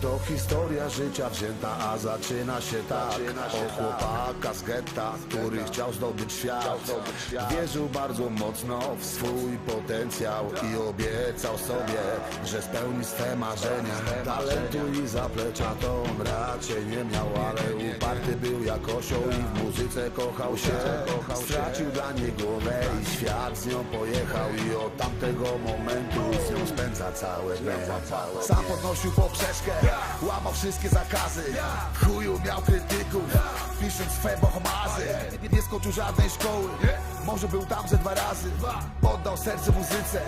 To historia życia wzięta, a zaczyna się tak. Zaczyna się Od chłopaka z getta, który chciał zdobyć świat. Wierzył bardzo mocno w swój potencjał I obiecał sobie, że spełni swe marzenia. Talentu i zaplecza to on raczej nie miał Ale uparty był jak osioł i w muzyce kochał się. Stracił dla niej głowę i świat z nią pojechał I od tamtego momentu z nią spędza całe dnie Sam podnosił poprzeczkę, łamał wszystkie zakazy. W chuju miał krytyków, pisząc swe bohomazy. Nie skończył żadnej szkoły, może był tam ze dwa razy. Poddał serce muzyce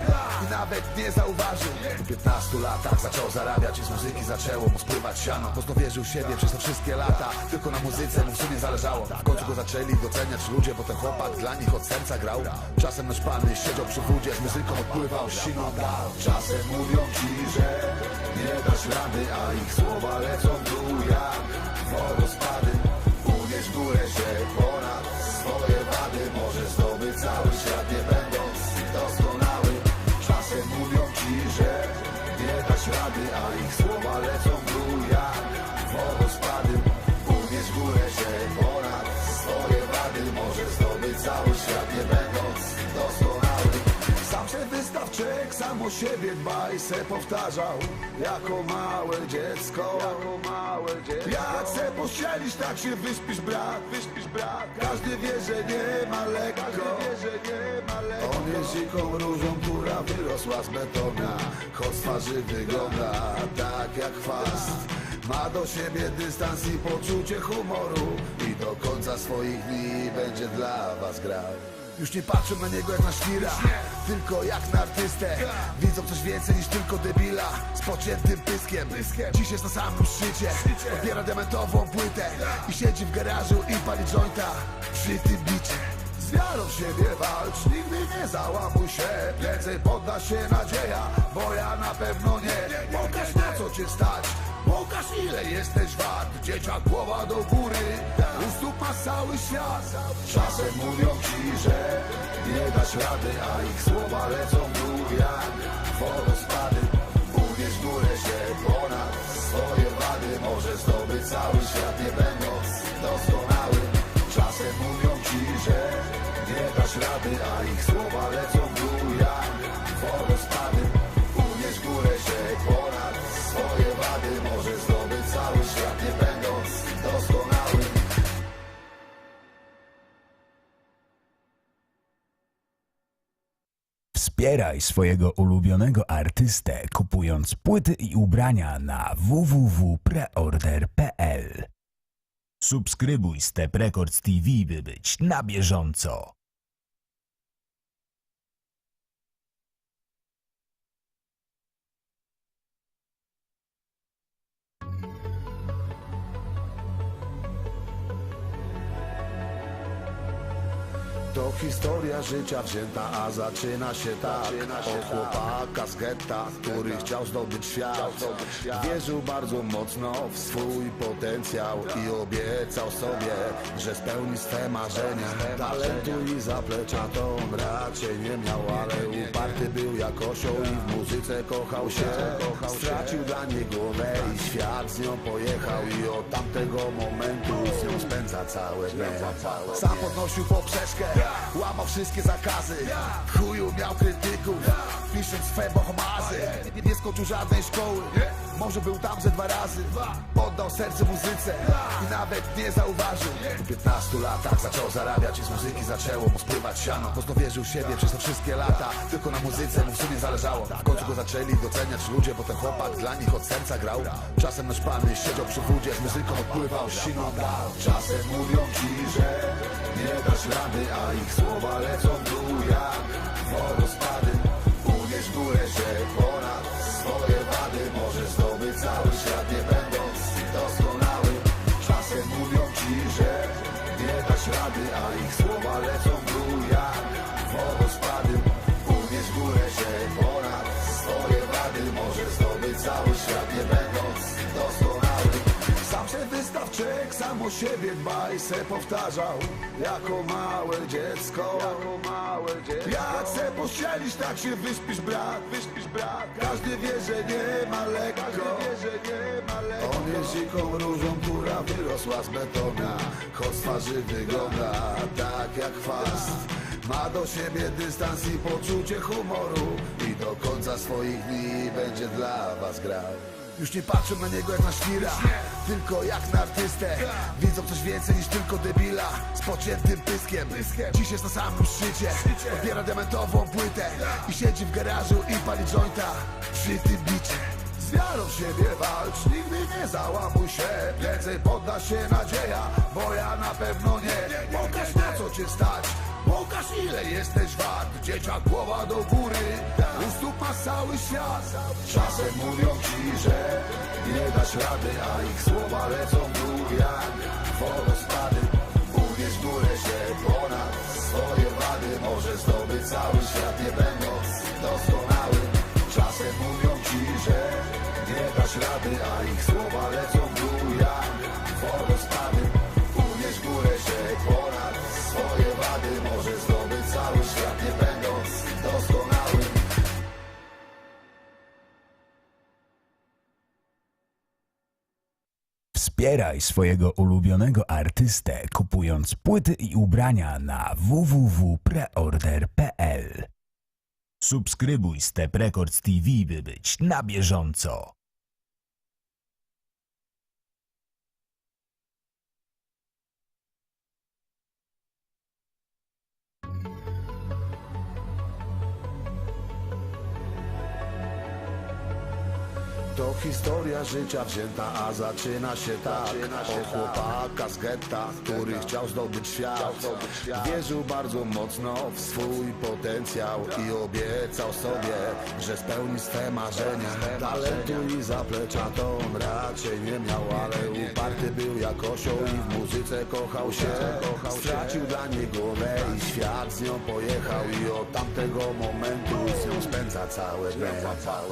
i nawet nie zauważył. W 15 latach zaczął zarabiać i z muzyki zaczęło mu spływać siano. Mocno wierzył w siebie przez te wszystkie lata Tylko na muzyce mu w sumie zależało. W końcu go zaczęli doceniać ludzie, bo ten chłopak dla nich od serca grał. Czasem nasz pan siedział przy wódzie, z muzyką odpływał siną. Czasem mówią ci, że nie dasz rady, ich słowa lecą w dół jak wodospady. Uwierz w górę się ponad swoje wady. Może zdobyć cały świat nie będąc doskonały. Czasem mówią ci, że nie dasz rady, a ich słowa lecą w dół jak wodospady. Uwierz w górę się ponad swoje wady. Może zdobyć cały świat nie będąc doskonały sam się wystawczyk, sam o siebie dbaj se powtarzał. Jako małe dziecko, jako małe dziecko. Jak se pościelisz, tak się wyśpisz brat, wyśpisz brat. Każdy wie, że nie ma lekko. Wie, że nie ma lekko. On jest dziką różą, która wyrosła z betona Choć twarzy wygląda tak jak chwast. Ma do siebie dystans i poczucie humoru. I do końca swoich dni będzie dla was grał już nie patrzą na niego jak na świra Tylko jak na artystę. Widzą coś więcej niż tylko debila Z pociętym pyskiem. Dziś jest na samym szczycie Odbiera diamentową płytę I siedzi w garażu i pali jointa Przy tym bicie z wiarą w siebie walcz, nigdy nie załamuj się. Więcej podda się nadzieja, bo ja na pewno nie. Pokaż na co cię stać, pokaż ile jesteś wart. Dzieciak głowa do góry, u stóp masz cały świat. Czasem mówią ci, że nie dasz rady A ich słowa lecą w jak Wspieraj swojego ulubionego artystę kupując płyty i ubrania na www.preorder.pl. Subskrybuj Step Records TV, by być na bieżąco. To historia życia wzięta, a zaczyna się tak. Zaczyna się Od tak. chłopaka z getta, który chciał zdobyć świat. Wierzył bardzo mocno w swój potencjał I obiecał sobie, że spełni swe marzenia. Talentu i zaplecza to on raczej nie miał Ale uparty był jak osioł i w muzyce kochał się. Stracił dla niej głowę i świat z nią pojechał I od tamtego momentu z nią spędza całe dnie. Sam podnosił poprzeczkę, łamał wszystkie zakazy. Chuju miał krytyków, pisząc swe bohomazy. Nie, skończył żadnej szkoły, może był tam ze dwa razy. Poddał serce muzyce i nawet nie zauważył. W 15 latach zaczął zarabiać i z muzyki zaczęło mu spływać siano. Mocno wierzył w siebie przez te wszystkie lata. Tylko na muzyce mu w sumie zależało. W końcu go zaczęli doceniać ludzie, bo ten chłopak dla nich od serca grał. Czasem nasz pan siedział przy wódzie, z muzyką odpływał siną. Dał Czasem mówią ci, że nie dasz rady, a ich słowa lecą w dół jak wodospady. Uwierz w górę się ponad swoje wady. Może zdobyć cały świat nie będąc doskonały. Czasem mówią ci, że nie dasz rady, a ich słowa lecą w dół jak wodospady. Uwierz w górę się ponad swoje wady. Może zdobyć cały świat nie będąc się wystaw czek, sam o siebie dbaj Se powtarzał. Jako małe dziecko Jako małe dziecko. Jak se pościelisz, tak się wyśpisz brat. Brat. Każdy wie, że nie ma lekko. Wie, że nie ma lekko. On jest dziką różą, która wyrosła z betona. Choć twarzy wygląda tak jak chwast ma do siebie dystans i poczucie humoru. I do końca swoich dni będzie dla was grał już nie patrzę na niego jak na świra Tylko jak na artystę. Widzą coś więcej niż tylko debila Z pociętym pyskiem. Dziś jest na samym szczycie Odbiera diamentową płytę I siedzi w garażu i pali jointa. Przy tym bicie. Z wiarą w siebie walcz, nigdy nie załamuj się. Więcej podda się nadzieja, bo ja na pewno nie. Pokaż na co cię stać, pokaż ile jesteś wart Dzieciak głowa do góry, u stóp masz cały świat. Czasem mówią ci, że nie dasz rady A ich słowa lecą w dół jak wodospady. Uwierz górę się ponad swoje wady. Możesz zdobyć cały świat nie będąc doskonałym Czasem mówią ci, że nie dasz rady A ich słowa lecą Wspieraj swojego ulubionego artystę kupując płyty i ubrania na www.preorder.pl Subskrybuj Step Records TV, by być na bieżąco. To historia życia wzięta, a zaczyna się tak. Od chłopaka z getta, który chciał zdobyć świat. Wierzył bardzo mocno w swój potencjał I obiecał sobie, że spełni swe marzenia. Talentu i zaplecza to on raczej nie miał Ale uparty był jak osioł i w muzyce kochał się. Stracił dla niej głowę i świat z nią pojechał I od tamtego momentu z nią spędza całe dnie.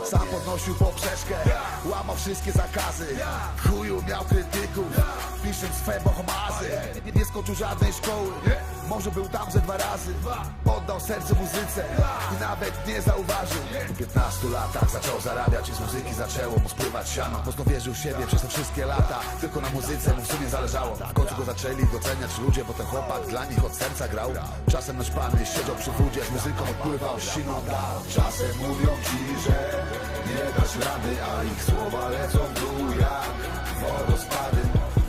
Sam podnosił poprzeczkę, łamał wszystkie zakazy. Chuju miał krytyków, pisząc swe bohomazy. Nie, nie skończył żadnej szkoły, może był tam ze dwa razy. Oddał serce muzyce. I nawet nie zauważył. Po 15 latach zaczął zarabiać i z muzyki zaczęło mu spływać siano. Mocno wierzył w siebie przez te wszystkie lata. Tylko na muzyce mu w sumie zależało. W końcu go zaczęli doceniać ludzie, bo ten chłopak dla nich od serca grał. Czasem nasz pan siedział przy wódzie, z muzyką odpływał siną. Dał Czasem mówią ci, że rady, a ich słowa lecą w dół jak wodospady.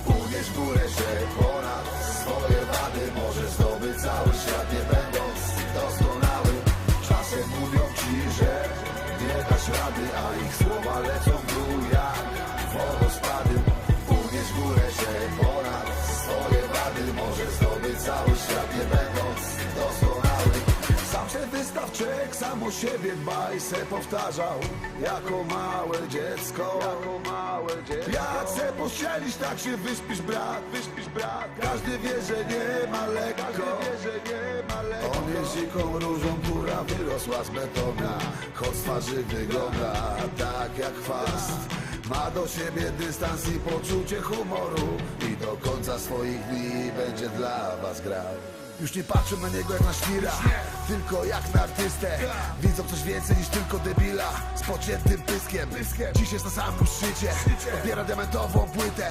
Uwierz górę się ponad swoje wady. Możesz zdobyć cały świat nie będąc doskonały. Czasem mówią ci, że nie dasz rady, a ich słowa lecą w dół czek, sam o siebie dbaj Se powtarzał jako małe dziecko. Jako małe dziecko. Jak se pościelisz, tak się wyśpisz brat. Wyśpisz brat. Każdy wie, że nie ma lekko. Wie, że nie ma lekko. On jest dziką różą, która wyrosła z betona. Choć z twarzy wygląda tak jak chwast. Ma do siebie dystans i poczucie humoru. I do końca swoich dni będzie dla was grał już nie patrzę na niego jak na świra Tylko jak na artystę. Widzą coś więcej niż tylko debila Z pociętym pyskiem. Dziś jest na samym szczycie Odbiera diamentową płytę